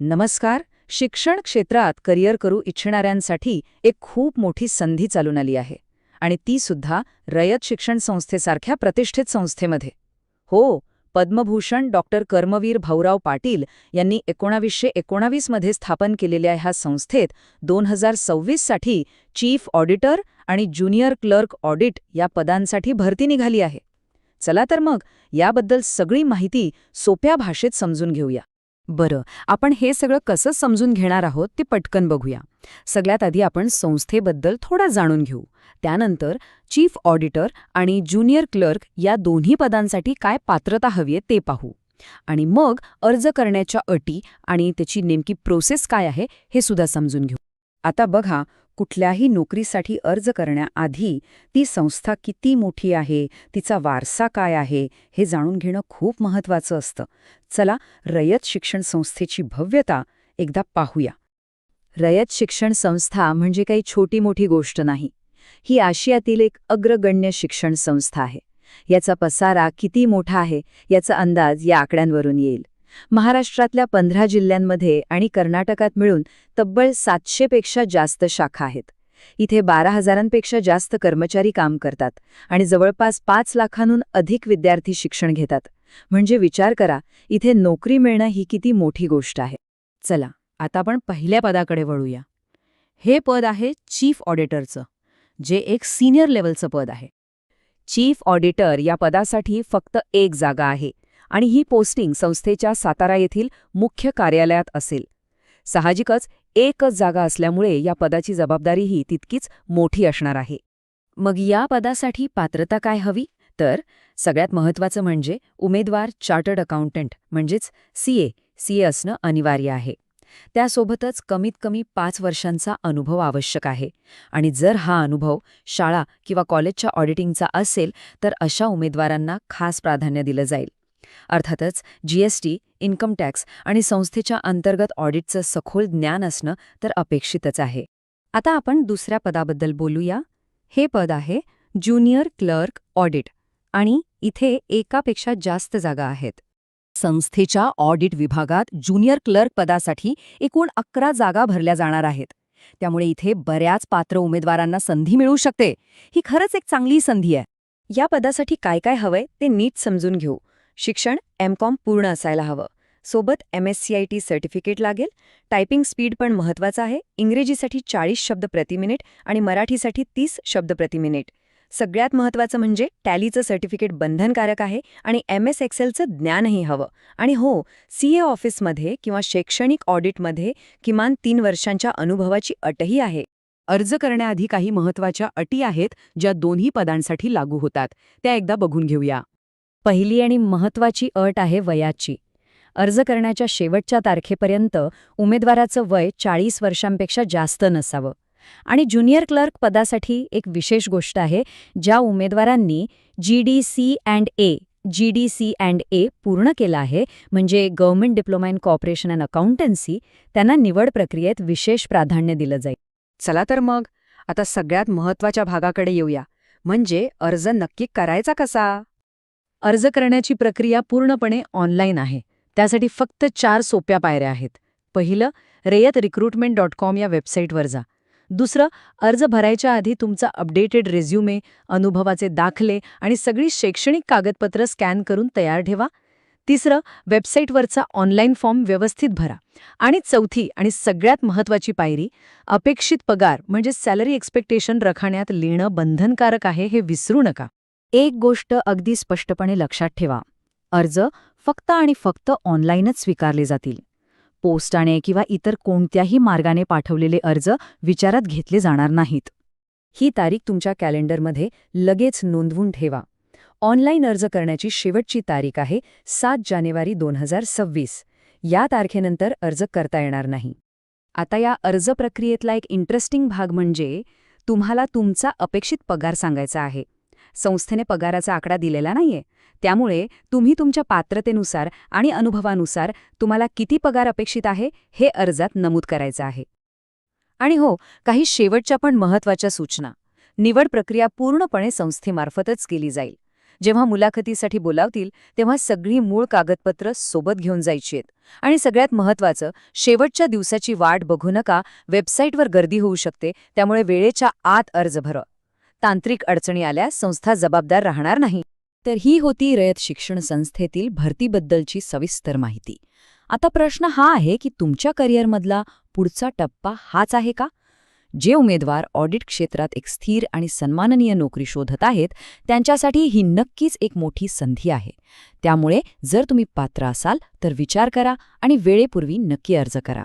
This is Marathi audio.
नमस्कार. शिक्षण क्षेत्रात करिअर करू इच्छिणाऱ्यांसाठी एक खूप मोठी संधी चालून आली आहे आणि ती सुद्धा रयत शिक्षण संस्थेसारख्या प्रतिष्ठित संस्थेमध्ये. हो पद्मभूषण डॉक्टर कर्मवीर भाऊराव पाटील यांनी एकोणावीसशे एकोणावीसमध्ये स्थापन केलेल्या ह्या संस्थेत दोन हजार सव्वीससाठी चीफ ऑडिटर आणि ज्युनियर क्लर्क ऑडिट या पदांसाठी भरती निघाली आहे. चला तर मग याबद्दल सगळी माहिती सोप्या भाषेत समजून घेऊया. बरं आपण हे सगळं कसं समजून घेणार आहोत ते पटकन बघूया. सगळ्यात आधी आपण संस्थेबद्दल थोडा जाणून घेऊ. त्यानंतर चीफ ऑडिटर आणि ज्युनियर क्लर्क या दोन्ही पदांसाठी काय पात्रता हवी ते पाहू. आणि मग अर्ज करण्याच्या अटी आणि त्याची नेमकी प्रोसेस काय आहे हे सुद्धा समजून घेऊ. आता बघा कुठल्याही नोकरीसाठी अर्ज करण्याआधी ती संस्था किती मोठी आहे तिचा वारसा काय आहे हे जाणून घेणं खूप महत्वाचं असतं. चला रयत शिक्षण संस्थेची भव्यता एकदा पाहूया. रयत शिक्षण संस्था म्हणजे काही छोटी मोठी गोष्ट नाही. ही आशियातील एक अग्रगण्य शिक्षण संस्था आहे. याचा पसारा किती मोठा आहे याचा अंदाज या आकड्यांवरून येईल. महाराष्ट्रातल्या पंधरा जिल्ह्यांमध्ये आणि कर्नाटकात मिळून तब्बल सातशेपेक्षा जास्त शाखा आहेत. इथे बारा हजारांपेक्षा जास्त कर्मचारी काम करतात आणि जवळपास पाच लाखांहून अधिक विद्यार्थी शिक्षण घेतात. म्हणजे विचार करा इथे नोकरी मिळणं ही किती मोठी गोष्ट आहे. चला आता आपण पहिल्या पदाकडे वळूया. हे पद आहे चीफ ऑडिटरचं जे एक सिनियर लेवलचं पद आहे. चीफ ऑडिटर या पदासाठी फक्त एक जागा आहे आणि ही पोस्टिंग संस्थेच्या सातारा येथील मुख्य कार्यालयात असेल. साहजिकच एकच जागा असल्यामुळे या पदाची जबाबदारीही तितकीच मोठी असणार आहे. मग या पदासाठी पात्रता काय हवी? तर सगळ्यात महत्त्वाचं म्हणजे उमेदवार चार्टर्ड अकाउंटंट म्हणजेच सीए सीए असणं अनिवार्य आहे. त्यासोबतच कमीत कमी पाच वर्षांचा अनुभव आवश्यक आहे. आणि जर हा अनुभव शाळा किंवा कॉलेजच्या ऑडिटिंगचा असेल तर अशा उमेदवारांना खास प्राधान्य दिलं जाईल. अर्थातच जीएसटी इन्कम टॅक्स आणि संस्थेच्या अंतर्गत ऑडिटचं सखोल ज्ञान असणं तर अपेक्षितच आहे. आता आपण दुसऱ्या पदाबद्दल बोलूया. हे पद आहे ज्युनियर क्लर्क ऑडिट आणि इथे एकापेक्षा जास्त जागा आहेत. संस्थेच्या ऑडिट विभागात ज्युनियर क्लर्क पदासाठी एकूण अकरा जागा भरल्या जाणार आहेत. त्यामुळे इथे बऱ्याच पात्र उमेदवारांना संधी मिळू शकते. ही खरंच एक चांगली संधी आहे. या पदासाठी काय काय हवंय ते नीट समजून घेऊ. शिक्षण एमकॉम पूर्ण असायला हवं. सोबत M S C I T certificate लागेल. टायपिंग स्पीड पण महत्वाचं आहे. इंग्रजीसाठी चाळीस शब्द प्रति मिनिट आणि मराठीसाठी तीस शब्द प्रति मिनिट सगळ्यात महत्वाचं म्हणजे टॅलीचं सर्टिफिकेट बंधनकारक आहे आणि एम एस एक्सेलचं ज्ञानही हवं. आणि हो सी ए ऑफिसमध्ये किंवा शैक्षणिक ऑडिटमध्ये किमान तीन वर्षांच्या अनुभवाची अटही आहे. अर्ज करण्याआधी काही महत्त्वाच्या अटी आहेत ज्या दोन्ही पदांसाठी लागू होतात. त्या एकदा बघून घेऊया. पहिली आणि महत्वाची अट आहे वयाची. अर्ज करण्याच्या शेवटच्या तारखेपर्यंत उमेदवाराचं वय चाळीस वर्षांपेक्षा जास्त नसावं. आणि ज्युनियर क्लर्क पदासाठी एक विशेष गोष्ट आहे ज्या उमेदवारांनी G D C and A G D C and A पूर्ण केला आहे म्हणजे government diploma in cooperation and accountancy त्यांना निवड प्रक्रियेत विशेष प्राधान्य दिलं जाईल. चला तर मग आता सगळ्यात महत्त्वाच्या भागाकडे येऊया. म्हणजे अर्ज नक्की करायचा कसा? अर्ज करण्याची प्रक्रिया पूर्णपणे ऑनलाईन आहे. त्यासाठी फक्त चार सोप्या पायऱ्या आहेत. पहिलं रेयत रिक्रुटमेंट डॉट कॉम या वेबसाईटवर जा. दुसरं अर्ज भरायच्या आधी तुमचा अपडेटेड रेझ्युमे अनुभवाचे दाखले आणि सगळी शैक्षणिक कागदपत्र स्कॅन करून तयार ठेवा. तिसरं वेबसाईटवरचा ऑनलाईन फॉर्म व्यवस्थित भरा. आणि चौथी आणि सगळ्यात महत्वाची पायरी अपेक्षित पगार म्हणजे सॅलरी एक्सपेक्टेशन रखाण्यात लिहिणं बंधनकारक आहे हे विसरू नका. एक गोष्ट अगदी स्पष्टपणे लक्षात ठेवा. अर्ज फक्त आणि फक्त ऑनलाईनच स्वीकारले जातील. पोस्टाने किंवा इतर कोणत्याही मार्गाने पाठवलेले अर्ज विचारात घेतले जाणार नाहीत. ही तारीख तुमच्या कॅलेंडरमध्ये लगेच नोंदवून ठेवा. ऑनलाईन अर्ज करण्याची शेवटची तारीख आहे सात जानेवारी दोन हजार सव्वीस. या तारखेनंतर अर्ज करता येणार नाही. आता या अर्ज प्रक्रियेतला एक इंटरेस्टिंग भाग म्हणजे तुम्हाला तुमचा अपेक्षित पगार सांगायचा आहे. संस्थेने पगाराचा आकडा दिलेला नाहीये. त्यामुळे तुम्ही तुमच्या पात्रतेनुसार आणि अनुभवानुसार तुम्हाला किती पगार अपेक्षित आहे हे अर्जात नमूद करायचं आहे. आणि हो काही शेवटच्या पण महत्त्वाच्या सूचना. निवड प्रक्रिया पूर्णपणे संस्थेमार्फतच केली जाईल. जेव्हा मुलाखतीसाठी बोलावतील तेव्हा सगळी मूळ कागदपत्र सोबत घेऊन जायची आहेत. आणि सगळ्यात महत्त्वाचं शेवटच्या दिवसाची वाट बघू नका वेबसाईटवर गर्दी होऊ शकते त्यामुळे वेळेच्या आत अर्ज भरा. तांत्रिक अडचणी आल्यास संस्था जबाबदार राहणार नाही. तर ही होती रयत शिक्षण संस्थेतील भरतीबद्दलची सविस्तर माहिती. आता प्रश्न हा आहे की तुमच्या करिअरमधला पुढचा टप्पा हाच आहे का? जे उमेदवार ऑडिट क्षेत्रात एक स्थिर आणि सन्माननीय नोकरी शोधत आहेत त्यांच्यासाठी ही नक्कीच एक मोठी संधी आहे. त्यामुळे जर तुम्ही पात्र असाल तर विचार करा आणि वेळेपूर्वी नक्की अर्ज करा.